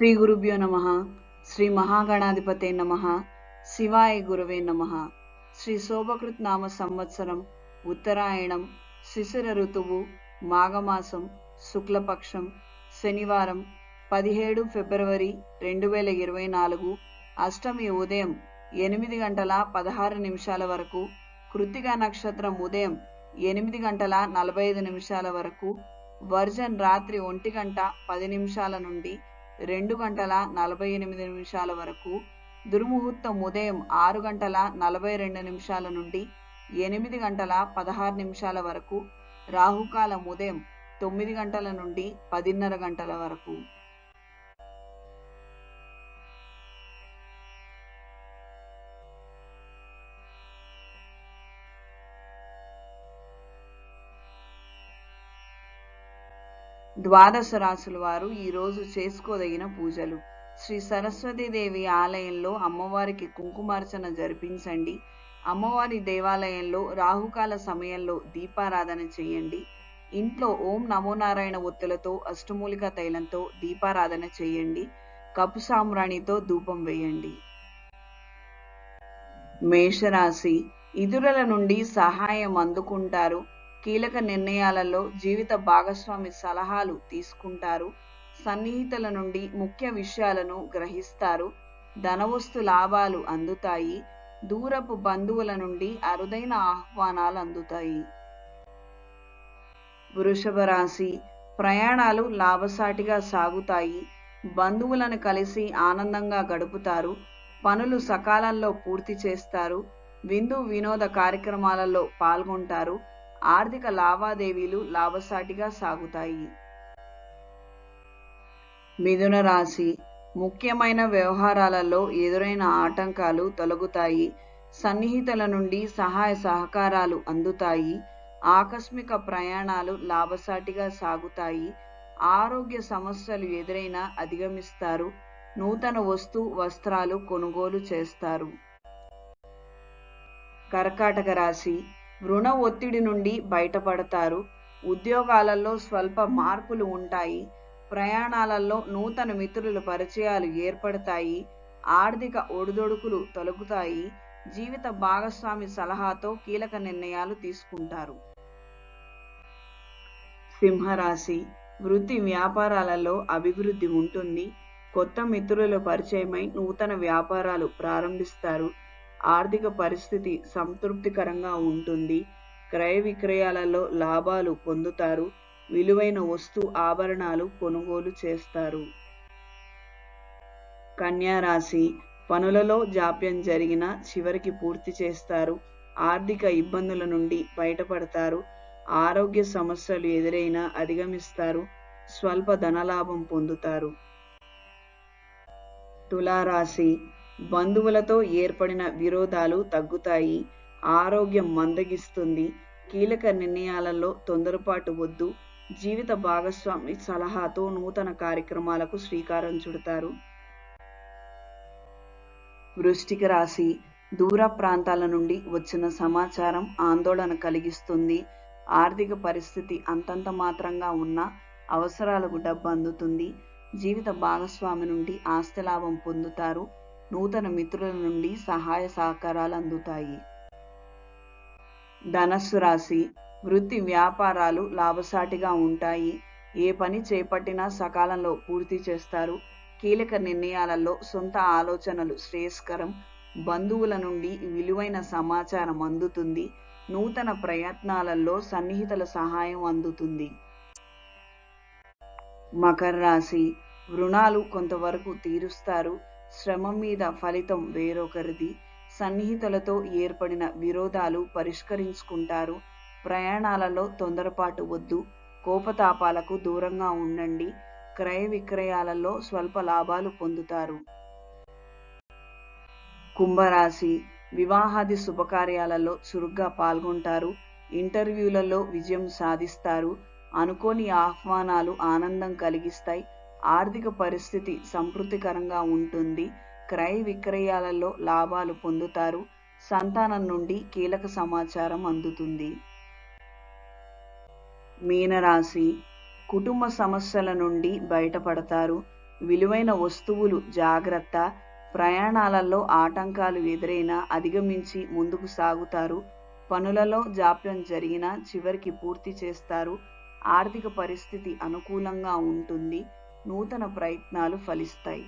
శ్రీ గురుభ్యో నమ శ్రీ మహాగణాధిపతే నమ శివాయ గురవే నమ. శ్రీ శోభకృత్ నామ సంవత్సరం ఉత్తరాయణం శిశిర ఋతువు మాఘమాసం శుక్లపక్షం శనివారం పదిహేడు ఫిబ్రవరి రెండు వేల ఇరవై నాలుగు అష్టమి ఉదయం ఎనిమిది గంటల పదహారు నిమిషాల వరకు కృతిక నక్షత్రం ఉదయం ఎనిమిది గంటల నలభై ఐదు నిమిషాల వరకు వర్జన్ రాత్రి ఒంటి గంట పది నిమిషాల నుండి రెండు గంటల నలభై ఎనిమిది నిమిషాల వరకు. దుర్ముహూర్తం ఉదయం ఆరు గంటల నలభై రెండు నిమిషాల నుండి ఎనిమిది గంటల పదహారు నిమిషాల వరకు. రాహుకాలం ఉదయం తొమ్మిది గంటల నుండి పదిన్నర గంటల వరకు. ద్వాదశ రాశుల వారు ఈరోజు చేసుకోదగిన పూజలు. శ్రీ సరస్వతీదేవి ఆలయంలో అమ్మవారికి కుంకుమార్చన జరిపించండి. అమ్మవారి దేవాలయంలో రాహుకాల సమయంలో దీపారాధన చేయండి. ఇంట్లో ఓం నమోనారాయణ ఒత్తులతో అష్టమూలిక తైలంతో దీపారాధన చేయండి. కపు సామ్రాణితో ధూపం వేయండి. మేషరాశి ఇతరుల నుండి సహాయం అందుకుంటారు. కీలక నిర్ణయాలలో జీవిత భాగస్వామి సలహాలు తీసుకుంటారు. సన్నిహితుల నుండి ముఖ్య విషయాలను గ్రహిస్తారు. ధనవస్తు లాభాలు అందుతాయి. దూరపు బంధువుల నుండి అరుదైన ఆహ్వానాలు అందుతాయి. వృషభ రాశి ప్రయాణాలు లాభసాటిగా సాగుతాయి. బంధువులను కలిసి ఆనందంగా గడుపుతారు. పనులు సకాలంలో పూర్తి చేస్తారు. విందు వినోద కార్యక్రమాలలో పాల్గొంటారు. ఆర్థిక లావాదేవీలు లాభసాటిగా సాగుతాయి. మిథున రాశి. ముఖ్యమైన వ్యవహారాలలో ఎదురైన ఆటంకాలు తొలగుతాయి. సన్నిహితుల నుండి సహాయ సహకారాలు అందుతాయి. ఆకస్మిక ప్రయాణాలు లాభసాటిగా సాగుతాయి. ఆరోగ్య సమస్యలు ఎదురైనా అధిగమిస్తారు. నూతన వస్తు వస్త్రాలు కొనుగోలు చేస్తారు. కర్కాటక రాశి. రుణ ఒత్తిడి నుండి బయటపడతారు. ఉద్యోగాలలో స్వల్ప మార్పులు ఉంటాయి. ప్రయాణాలలో నూతన మిత్రుల పరిచయాలు ఏర్పడతాయి. ఆర్థిక ఒడిదొడుకులు తొలగుతాయి. జీవిత భాగస్వామి సలహాతో కీలక నిర్ణయాలు తీసుకుంటారు. సింహరాశి వృత్తి వ్యాపారాలలో అభివృద్ధి ఉంటుంది. కొత్త మిత్రుల పరిచయమై నూతన వ్యాపారాలు ప్రారంభిస్తారు. ఆర్థిక పరిస్థితి సంతృప్తికరంగా ఉంటుంది. క్రయ విక్రయాలలో లాభాలు పొందుతారు. విలువైన వస్తు ఆభరణాలు కొనుగోలు చేస్తారు. కన్యారాశి పనులలో జాప్యం జరిగిన చివరికి పూర్తి చేస్తారు. ఆర్థిక ఇబ్బందుల నుండి బయటపడతారు. ఆరోగ్య సమస్యలు ఎదురైనా అధిగమిస్తారు. స్వల్ప ధనలాభం పొందుతారు. తులారాశి బంధువులతో ఏర్పడిన విరోధాలు తగ్గుతాయి. ఆరోగ్యం మందగిస్తుంది. కీలక నిర్ణయాలలో తొందరపాటు వద్దు. జీవిత భాగస్వామి సలహాతో నూతన కార్యక్రమాలకు శ్రీకారం చుడతారు. వృష్టిక రాశి దూర ప్రాంతాల నుండి వచ్చిన సమాచారం ఆందోళన కలిగిస్తుంది. ఆర్థిక పరిస్థితి అంతంత మాత్రంగా ఉన్న అవసరాలకు డబ్బు అందుతుంది. జీవిత భాగస్వామి నుండి ఆస్తి లాభం పొందుతారు. నూతన మిత్రుల నుండి సహాయ సహకారాలు అందుతాయి. ధనస్సు రాశి వృత్తి వ్యాపారాలు లాభసాటిగా ఉంటాయి. ఏ పని చేపట్టినా సకాలంలో పూర్తి చేస్తారు. కీలక నిర్ణయాలలో సొంత ఆలోచనలు శ్రేయస్కరం. బంధువుల నుండి విలువైన సమాచారం అందుతుంది. నూతన ప్రయత్నాలలో సన్నిహితుల సహాయం అందుతుంది. మకర రాశి రుణాలు కొంతవరకు తీరుస్తారు. శ్రమ మీద ఫలితం వేరొకరిది. సన్నిహితులతో ఏర్పడిన విరోధాలు పరిష్కరించుకుంటారు. ప్రయాణాలలో తొందరపాటు వద్దు. కోపతాపాలకు దూరంగా ఉండండి. క్రయ విక్రయాలలో స్వల్ప లాభాలు పొందుతారు. కుంభరాశి వివాహాది శుభకార్యాలలో చురుగ్గా పాల్గొంటారు. ఇంటర్వ్యూలలో విజయం సాధిస్తారు. అనుకోని ఆహ్వానాలు ఆనందం కలిగిస్తాయి. ఆర్థిక పరిస్థితి సంతృప్తికరంగా ఉంటుంది. క్రయ విక్రయాలలో లాభాలు పొందుతారు. సంతానం నుండి కీలక సమాచారం అందుతుంది. మీనరాశి కుటుంబ సమస్యల నుండి బయటపడతారు. విలువైన వస్తువులు జాగ్రత్త. ప్రయాణాలలో ఆటంకాలు ఎదురైనా అధిగమించి ముందుకు సాగుతారు. పనులలో జాప్యం జరిగినా చివరికి పూర్తి చేస్తారు. ఆర్థిక పరిస్థితి అనుకూలంగా ఉంటుంది. నూతన ప్రయత్నాలు ఫలిస్తాయి.